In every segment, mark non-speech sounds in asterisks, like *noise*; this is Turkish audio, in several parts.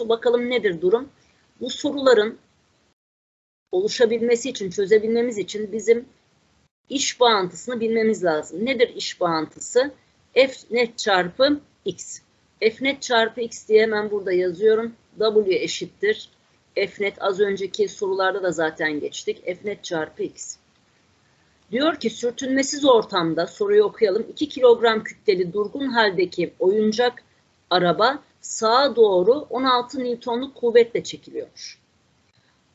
Bakalım nedir durum? Bu soruların oluşabilmesi için, çözebilmemiz için bizim iş bağıntısını bilmemiz lazım. Nedir iş bağıntısı? F net çarpı x. F net çarpı x diye hemen burada yazıyorum. W eşittir. F net az önceki sorularda da zaten geçtik. F net çarpı x. Diyor ki sürtünmesiz ortamda soruyu okuyalım. 2 kilogram kütleli durgun haldeki oyuncak araba sağa doğru 16 Newton'luk kuvvetle çekiliyormuş.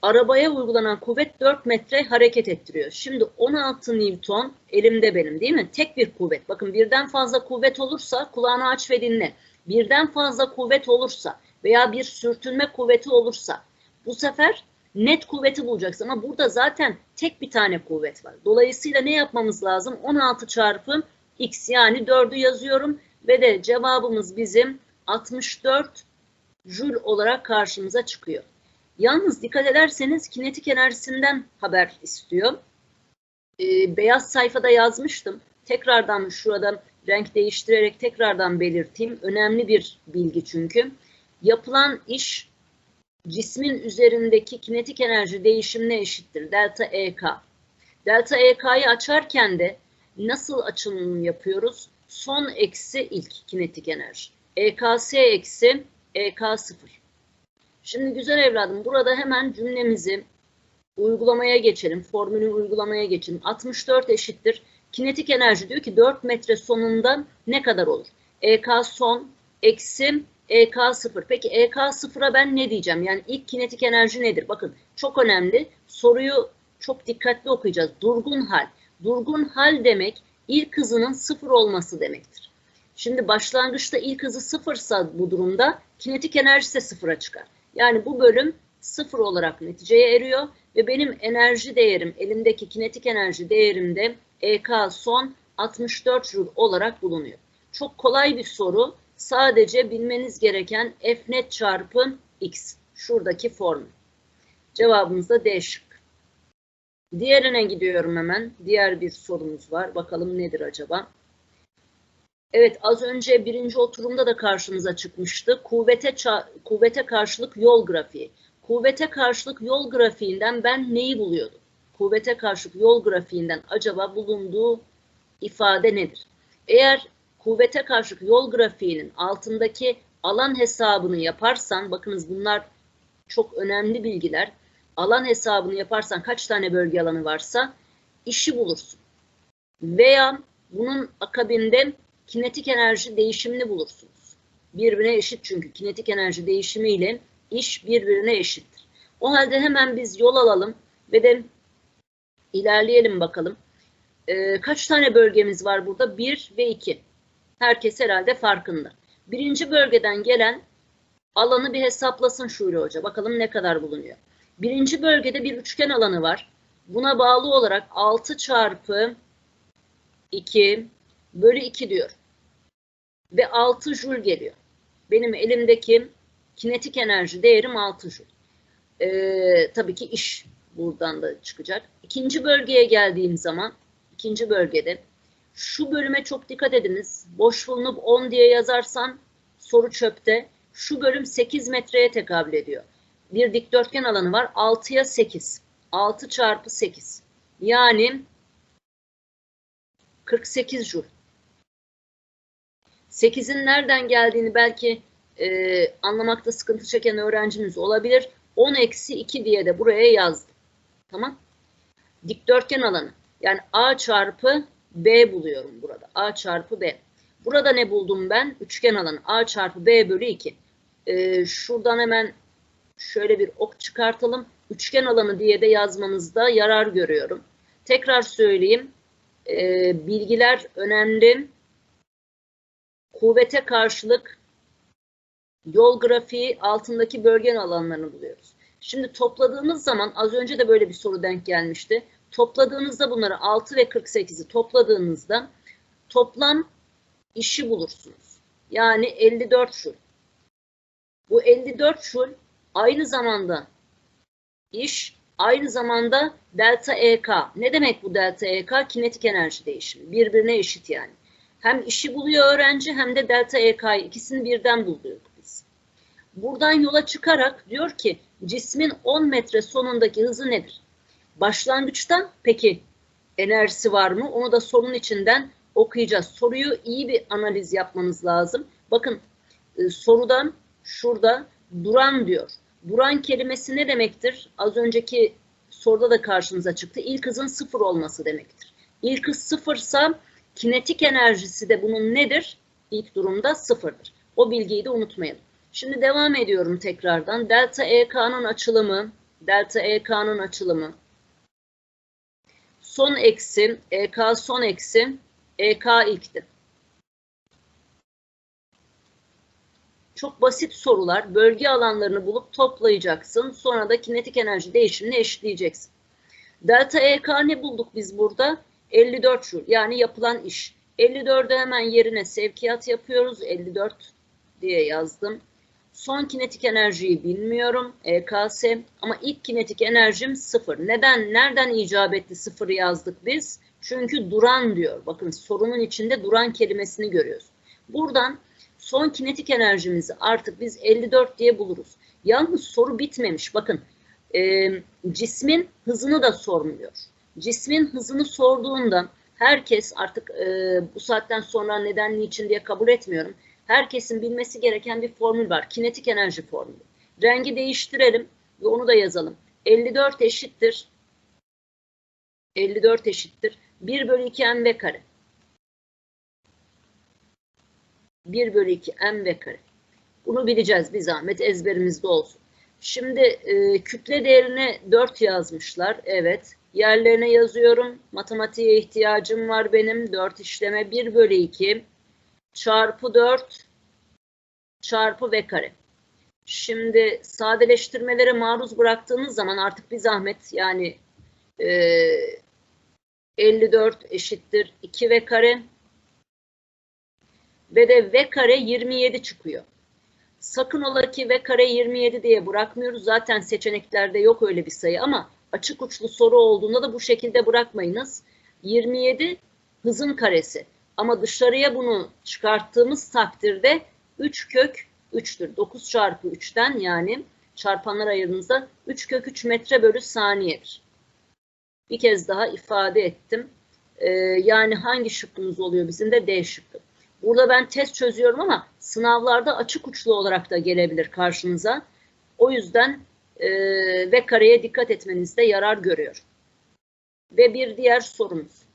Arabaya uygulanan kuvvet 4 metre hareket ettiriyor. Şimdi 16 Newton elimde benim değil mi? Tek bir kuvvet. Bakın birden fazla kuvvet olursa kulağını aç ve dinle. Birden fazla kuvvet olursa veya bir sürtünme kuvveti olursa bu sefer net kuvveti bulacaksın ama burada zaten tek bir tane kuvvet var. Dolayısıyla ne yapmamız lazım? 16 çarpı x yani 4'ü yazıyorum ve de cevabımız bizim 64 jül olarak karşımıza çıkıyor. Yalnız dikkat ederseniz kinetik enerjisinden haber istiyor. Ee, beyaz sayfada yazmıştım. Tekrardan şurada renk değiştirerek tekrardan belirteyim. Önemli bir bilgi çünkü. Yapılan iş cismin üzerindeki kinetik enerji değişimine eşittir. Delta EK. Delta EK'yı açarken de nasıl açılım yapıyoruz? Son eksi ilk kinetik enerji. EKS eksi EK0. Şimdi güzel evladım burada hemen cümlemizi uygulamaya geçelim. Formülü uygulamaya geçelim. 64 eşittir. Kinetik enerji diyor ki 4 metre sonunda ne kadar olur? EK son eksi EK0. Peki EK0'a ben ne diyeceğim? Yani ilk kinetik enerji nedir? Bakın çok önemli. Soruyu çok dikkatli okuyacağız. Durgun hal. Durgun hal demek ilk hızının sıfır olması demektir. Şimdi başlangıçta ilk hızı sıfırsa bu durumda kinetik enerjisi de sıfıra çıkar. Yani bu bölüm sıfır olarak neticeye eriyor ve benim enerji değerim, elimdeki kinetik enerji değerimde EK son 64 Joule olarak bulunuyor. Çok kolay bir soru. Sadece bilmeniz gereken F net çarpı X. Şuradaki formül. Cevabımız da D şık. Diğerine gidiyorum hemen. Diğer bir sorumuz var. Bakalım nedir acaba? Evet az önce birinci oturumda da karşımıza çıkmıştı. Kuvvete, kuvvete karşılık yol grafiği. Kuvvete karşılık yol grafiğinden ben neyi buluyordum? Kuvvete karşılık yol grafiğinden acaba bulunduğu ifade nedir? Eğer kuvvete karşılık yol grafiğinin altındaki alan hesabını yaparsan, bakınız bunlar çok önemli bilgiler. Alan hesabını yaparsan kaç tane bölge alanı varsa işi bulursun. Veya bunun akabinde kinetik enerji değişimini bulursunuz. Birbirine eşit çünkü kinetik enerji değişimi ile iş birbirine eşittir. O halde hemen biz yol alalım ve de ilerleyelim bakalım. Ee, kaç tane bölgemiz var burada? 1 ve 2. Herkes herhalde farkında. Birinci bölgeden gelen alanı bir hesaplasın Şule Hoca. Bakalım ne kadar bulunuyor. Birinci bölgede bir üçgen alanı var. Buna bağlı olarak 6 çarpı 2 bölü 2 diyor. Ve 6 jül geliyor. Benim elimdeki kinetik enerji değerim 6 jül. Ee, tabii ki iş buradan da çıkacak. İkinci bölgeye geldiğim zaman, ikinci bölgede şu bölüme çok dikkat ediniz. Boş bulunup 10 diye yazarsan soru çöpte. Şu bölüm 8 metreye tekabül ediyor. Bir dikdörtgen alanı var. 6'ya 8. 6 çarpı 8. Yani 48 jül. 8'in nereden geldiğini belki e, anlamakta sıkıntı çeken öğrencimiz olabilir. 10 eksi 2 diye de buraya yazdım. Tamam. Dikdörtgen alanı. Yani A çarpı B buluyorum burada. A çarpı B. Burada ne buldum ben? Üçgen alanı. A çarpı B bölü 2. Ee, şuradan hemen şöyle bir ok çıkartalım. Üçgen alanı diye de yazmanızda yarar görüyorum. Tekrar söyleyeyim. Ee, bilgiler önemli. Kuvvete karşılık yol grafiği altındaki bölgen alanlarını buluyoruz. Şimdi topladığımız zaman az önce de böyle bir soru denk gelmişti. Topladığınızda bunları 6 ve 48'i topladığınızda toplam işi bulursunuz. Yani 54 şul. Bu 54 şul aynı zamanda iş, aynı zamanda delta EK. Ne demek bu delta EK? Kinetik enerji değişimi. Birbirine eşit yani. Hem işi buluyor öğrenci hem de delta EK'yı ikisini birden buluyoruz biz. Buradan yola çıkarak diyor ki cismin 10 metre sonundaki hızı nedir? Başlangıçta peki enerjisi var mı? Onu da sorunun içinden okuyacağız. Soruyu iyi bir analiz yapmanız lazım. Bakın e, sorudan şurada duran diyor. Duran kelimesi ne demektir? Az önceki soruda da karşımıza çıktı. İlk hızın sıfır olması demektir. İlk hız sıfırsa kinetik enerjisi de bunun nedir? İlk durumda sıfırdır. O bilgiyi de unutmayalım. Şimdi devam ediyorum tekrardan. Delta EK'nın açılımı, delta EK'nın açılımı. Son eksi, EK son eksi, EK ilkti. Çok basit sorular. Bölge alanlarını bulup toplayacaksın. Sonra da kinetik enerji değişimini eşitleyeceksin. Delta EK ne bulduk biz burada? 54 joule yani yapılan iş. 54'ü hemen yerine sevkiyat yapıyoruz. 54 diye yazdım. Son kinetik enerjiyi bilmiyorum. EKS ama ilk kinetik enerjim sıfır. Neden? Nereden icap etti sıfırı yazdık biz? Çünkü duran diyor. Bakın sorunun içinde duran kelimesini görüyoruz. Buradan son kinetik enerjimizi artık biz 54 diye buluruz. Yalnız soru bitmemiş. Bakın e, cismin hızını da sormuyor. Cismin hızını sorduğunda herkes artık e, bu saatten sonra neden niçin diye kabul etmiyorum. Herkesin bilmesi gereken bir formül var. Kinetik enerji formülü. Rengi değiştirelim ve onu da yazalım. 54 eşittir. 54 eşittir. 1 bölü 2 mv kare. 1 bölü 2 mv kare. Bunu bileceğiz bir zahmet ezberimizde olsun. Şimdi e, kütle değerine 4 yazmışlar. Evet. Yerlerine yazıyorum. Matematiğe ihtiyacım var benim. 4 işleme 1 bölü 2 çarpı 4 çarpı v kare. Şimdi sadeleştirmelere maruz bıraktığınız zaman artık bir zahmet yani e, 54 eşittir 2 v kare ve de v kare 27 çıkıyor. Sakın ola ki v kare 27 diye bırakmıyoruz. Zaten seçeneklerde yok öyle bir sayı ama açık uçlu soru olduğunda da bu şekilde bırakmayınız. 27 hızın karesi. Ama dışarıya bunu çıkarttığımız takdirde 3 kök 3'tür. 9 çarpı 3'ten yani çarpanlar ayırdığınızda 3 kök 3 metre bölü saniyedir. Bir kez daha ifade ettim. Ee, yani hangi şıkkımız oluyor bizim de D şıkkı. Burada ben test çözüyorum ama sınavlarda açık uçlu olarak da gelebilir karşınıza. O yüzden e, ve kareye dikkat etmenizde yarar görüyor. Ve bir diğer sorumuz.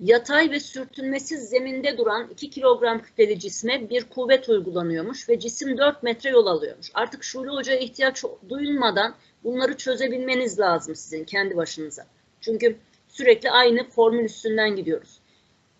Yatay ve sürtünmesiz zeminde duran 2 kilogram kütleli cisme bir kuvvet uygulanıyormuş ve cisim 4 metre yol alıyormuş. Artık Şule Hoca'ya ihtiyaç duyulmadan bunları çözebilmeniz lazım sizin kendi başınıza. Çünkü sürekli aynı formül üstünden gidiyoruz.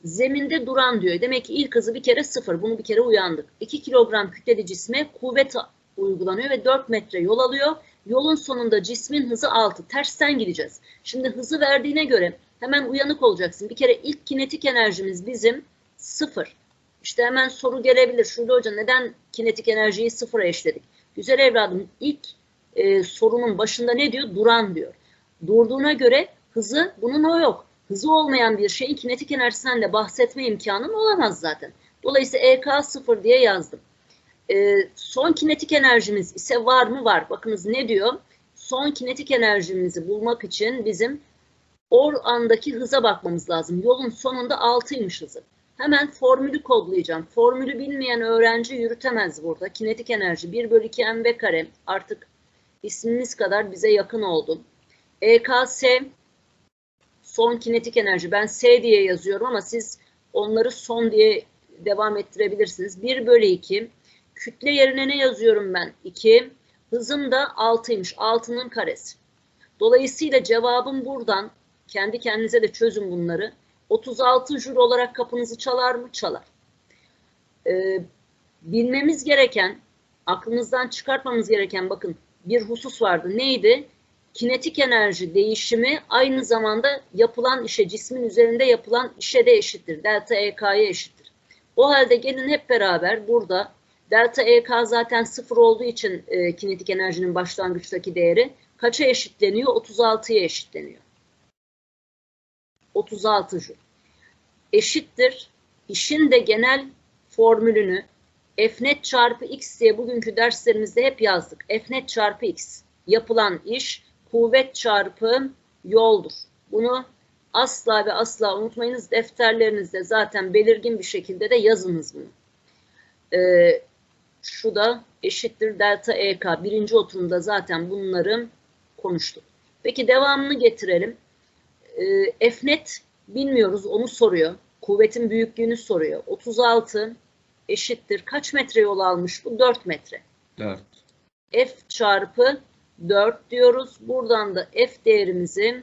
Zeminde duran diyor. Demek ki ilk hızı bir kere sıfır. Bunu bir kere uyandık. 2 kilogram kütleli cisme kuvvet uygulanıyor ve 4 metre yol alıyor. Yolun sonunda cismin hızı 6. Tersten gideceğiz. Şimdi hızı verdiğine göre hemen uyanık olacaksın. Bir kere ilk kinetik enerjimiz bizim sıfır. İşte hemen soru gelebilir. Şurada hoca neden kinetik enerjiyi sıfıra eşledik? Güzel evladım ilk e, sorunun başında ne diyor? Duran diyor. Durduğuna göre hızı bunun o yok. Hızı olmayan bir şeyin kinetik enerjisinden de bahsetme imkanın olamaz zaten. Dolayısıyla EK sıfır diye yazdım. E, son kinetik enerjimiz ise var mı? Var. Bakınız ne diyor? Son kinetik enerjimizi bulmak için bizim o andaki hıza bakmamız lazım. Yolun sonunda 6'ymış hızı. Hemen formülü kodlayacağım. Formülü bilmeyen öğrenci yürütemez burada. Kinetik enerji 1 bölü 2 mv kare artık ismimiz kadar bize yakın oldu. EKS son kinetik enerji. Ben S diye yazıyorum ama siz onları son diye devam ettirebilirsiniz. 1 bölü 2 kütle yerine ne yazıyorum ben? 2 hızım da 6'ymış. 6'nın karesi. Dolayısıyla cevabım buradan kendi kendinize de çözün bunları. 36 jür olarak kapınızı çalar mı? Çalar. Ee, bilmemiz gereken, aklınızdan çıkartmamız gereken bakın bir husus vardı. Neydi? Kinetik enerji değişimi aynı zamanda yapılan işe, cismin üzerinde yapılan işe de eşittir. Delta EK'ya eşittir. O halde gelin hep beraber burada delta EK zaten sıfır olduğu için e, kinetik enerjinin başlangıçtaki değeri kaça eşitleniyor? 36'ya eşitleniyor. 36 joule. Eşittir. İşin de genel formülünü F net çarpı x diye bugünkü derslerimizde hep yazdık. F net çarpı x yapılan iş kuvvet çarpı yoldur. Bunu asla ve asla unutmayınız. Defterlerinizde zaten belirgin bir şekilde de yazınız bunu. Ee, şu da eşittir delta EK. Birinci oturumda zaten bunları konuştuk. Peki devamını getirelim. Ee, F net bilmiyoruz onu soruyor. Kuvvetin büyüklüğünü soruyor. 36 eşittir. Kaç metre yol almış bu? 4 metre. 4. F çarpı 4 diyoruz. Buradan da F değerimizi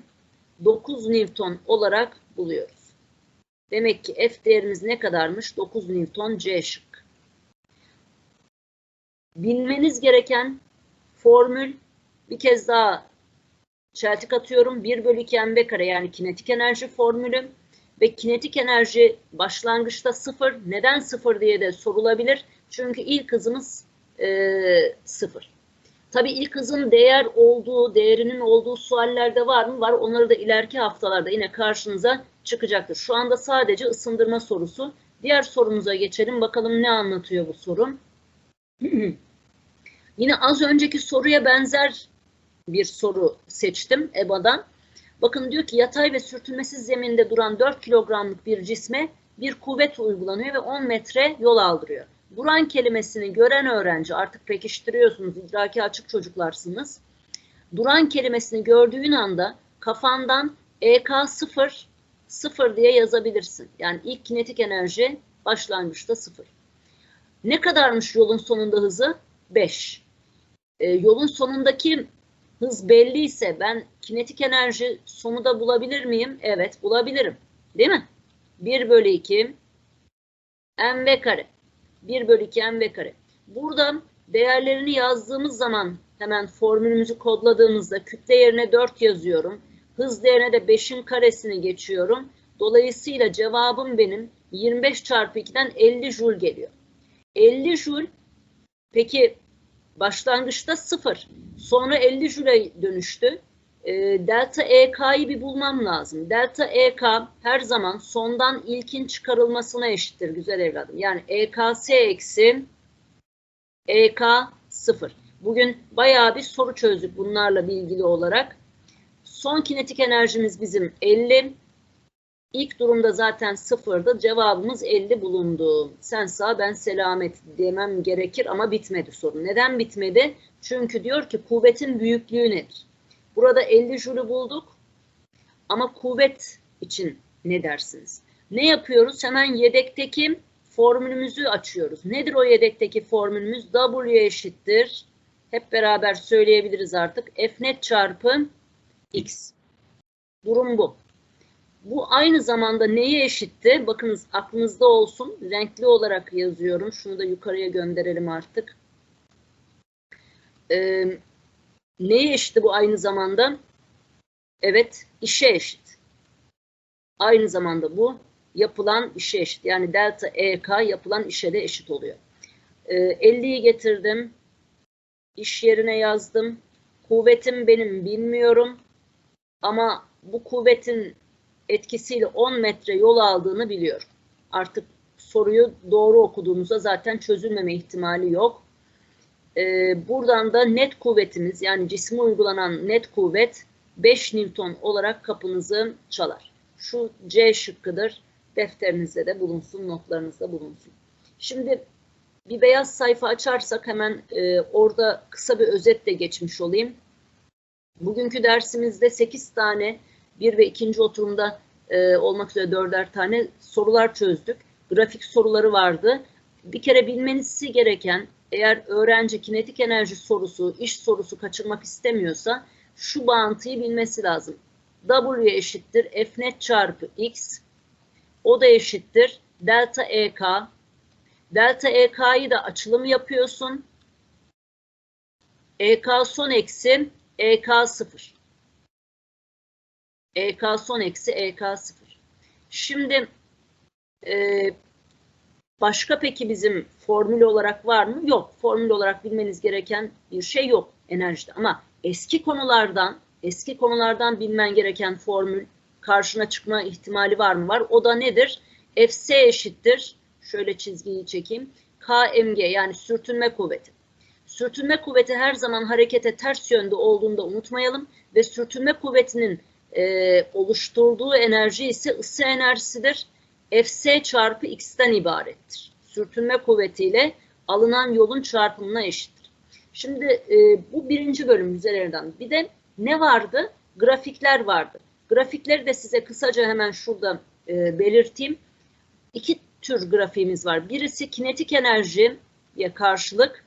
9 Newton olarak buluyoruz. Demek ki F değerimiz ne kadarmış? 9 Newton C şık. Bilmeniz gereken formül bir kez daha çeltik atıyorum. 1 bölü 2 mv kare yani kinetik enerji formülü ve kinetik enerji başlangıçta sıfır. Neden sıfır diye de sorulabilir. Çünkü ilk hızımız e, sıfır. Tabii ilk hızın değer olduğu, değerinin olduğu suallerde var mı? Var. Onları da ileriki haftalarda yine karşınıza çıkacaktır. Şu anda sadece ısındırma sorusu. Diğer sorumuza geçelim. Bakalım ne anlatıyor bu soru. *clears throat* yine az önceki soruya benzer bir soru seçtim EBA'dan. Bakın diyor ki yatay ve sürtünmesiz zeminde duran 4 kilogramlık bir cisme bir kuvvet uygulanıyor ve 10 metre yol aldırıyor. Duran kelimesini gören öğrenci artık pekiştiriyorsunuz, idraki açık çocuklarsınız. Duran kelimesini gördüğün anda kafandan EK 0, 0 diye yazabilirsin. Yani ilk kinetik enerji başlangıçta 0. Ne kadarmış yolun sonunda hızı? 5. E, yolun sonundaki hız belli ise ben kinetik enerji sonu da bulabilir miyim? Evet bulabilirim. Değil mi? 1 bölü 2 mv kare. 1 bölü 2 mv kare. Buradan değerlerini yazdığımız zaman hemen formülümüzü kodladığımızda kütle yerine 4 yazıyorum. Hız değerine de 5'in karesini geçiyorum. Dolayısıyla cevabım benim 25 çarpı 2'den 50 joule geliyor. 50 joule peki başlangıçta 0 sonra 50 joule'e dönüştü. E, delta EK'yı bir bulmam lazım. Delta EK her zaman sondan ilkin çıkarılmasına eşittir güzel evladım. Yani EKS eksi EK 0. Bugün bayağı bir soru çözdük bunlarla ilgili olarak. Son kinetik enerjimiz bizim 50. İlk durumda zaten sıfırdı. Cevabımız 50 bulundu. Sen sağ ben selamet demem gerekir ama bitmedi sorun. Neden bitmedi? Çünkü diyor ki kuvvetin büyüklüğü nedir? Burada 50 jülü bulduk. Ama kuvvet için ne dersiniz? Ne yapıyoruz? Hemen yedekteki formülümüzü açıyoruz. Nedir o yedekteki formülümüz? W eşittir. Hep beraber söyleyebiliriz artık. F net çarpı X. Durum bu. Bu aynı zamanda neye eşitti? Bakınız aklınızda olsun. Renkli olarak yazıyorum. Şunu da yukarıya gönderelim artık. Ee, neye eşitti bu aynı zamanda? Evet, işe eşit. Aynı zamanda bu yapılan işe eşit. Yani delta EK yapılan işe de eşit oluyor. Ee, 50'yi getirdim. İş yerine yazdım. Kuvvetim benim bilmiyorum. Ama bu kuvvetin etkisiyle 10 metre yol aldığını biliyorum. Artık soruyu doğru okuduğunuzda zaten çözülmeme ihtimali yok. Ee, buradan da net kuvvetimiz yani cisme uygulanan net kuvvet 5 Newton olarak kapınızı çalar. Şu C şıkkıdır. Defterinizde de bulunsun, notlarınızda bulunsun. Şimdi bir beyaz sayfa açarsak hemen e, orada kısa bir özetle geçmiş olayım. Bugünkü dersimizde 8 tane bir ve ikinci oturumda e, olmak üzere dörder tane sorular çözdük. Grafik soruları vardı. Bir kere bilmenizi gereken eğer öğrenci kinetik enerji sorusu, iş sorusu kaçırmak istemiyorsa şu bağıntıyı bilmesi lazım. W eşittir F net çarpı X. O da eşittir delta EK. Delta EK'yı da açılım yapıyorsun. EK son eksi EK 0. EK son eksi EK 0. Şimdi e, başka peki bizim formül olarak var mı? Yok. Formül olarak bilmeniz gereken bir şey yok enerjide. Ama eski konulardan eski konulardan bilmen gereken formül karşına çıkma ihtimali var mı? Var. O da nedir? Fs eşittir. Şöyle çizgiyi çekeyim. KMG yani sürtünme kuvveti. Sürtünme kuvveti her zaman harekete ters yönde olduğunda unutmayalım ve sürtünme kuvvetinin e, oluşturduğu enerji ise ısı enerjisidir. Fs çarpı x'ten ibarettir. Sürtünme kuvvetiyle alınan yolun çarpımına eşittir. Şimdi e, bu birinci bölüm üzerinden. Bir de ne vardı? Grafikler vardı. Grafikleri de size kısaca hemen şurada e, belirteyim. İki tür grafiğimiz var. Birisi kinetik enerjiye karşılık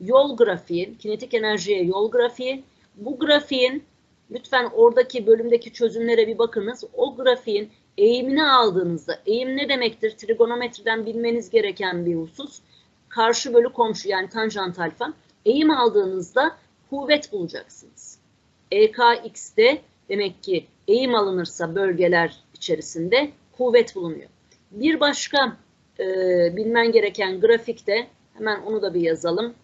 yol grafiği, kinetik enerjiye yol grafiği. Bu grafiğin lütfen oradaki bölümdeki çözümlere bir bakınız. O grafiğin eğimini aldığınızda, eğim ne demektir? Trigonometriden bilmeniz gereken bir husus. Karşı bölü komşu yani tanjant alfa. Eğim aldığınızda kuvvet bulacaksınız. EKX'de demek ki eğim alınırsa bölgeler içerisinde kuvvet bulunuyor. Bir başka e, bilmen gereken grafikte hemen onu da bir yazalım.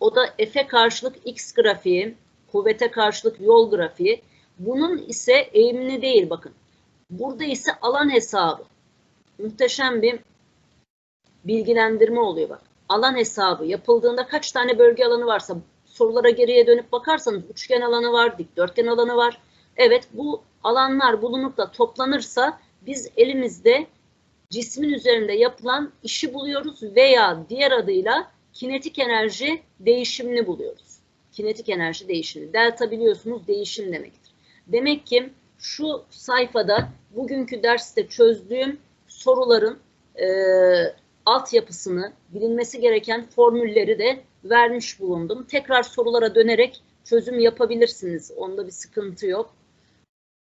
O da F'e karşılık X grafiği, kuvvete karşılık yol grafiği. Bunun ise eğimini değil bakın. Burada ise alan hesabı. Muhteşem bir bilgilendirme oluyor bak. Alan hesabı yapıldığında kaç tane bölge alanı varsa sorulara geriye dönüp bakarsanız üçgen alanı var, dikdörtgen alanı var. Evet bu alanlar bulunup da toplanırsa biz elimizde cismin üzerinde yapılan işi buluyoruz veya diğer adıyla kinetik enerji değişimini buluyoruz. Kinetik enerji değişimi. Delta biliyorsunuz değişim demektir. Demek ki şu sayfada bugünkü derste çözdüğüm soruların e, altyapısını, bilinmesi gereken formülleri de vermiş bulundum. Tekrar sorulara dönerek çözüm yapabilirsiniz. Onda bir sıkıntı yok.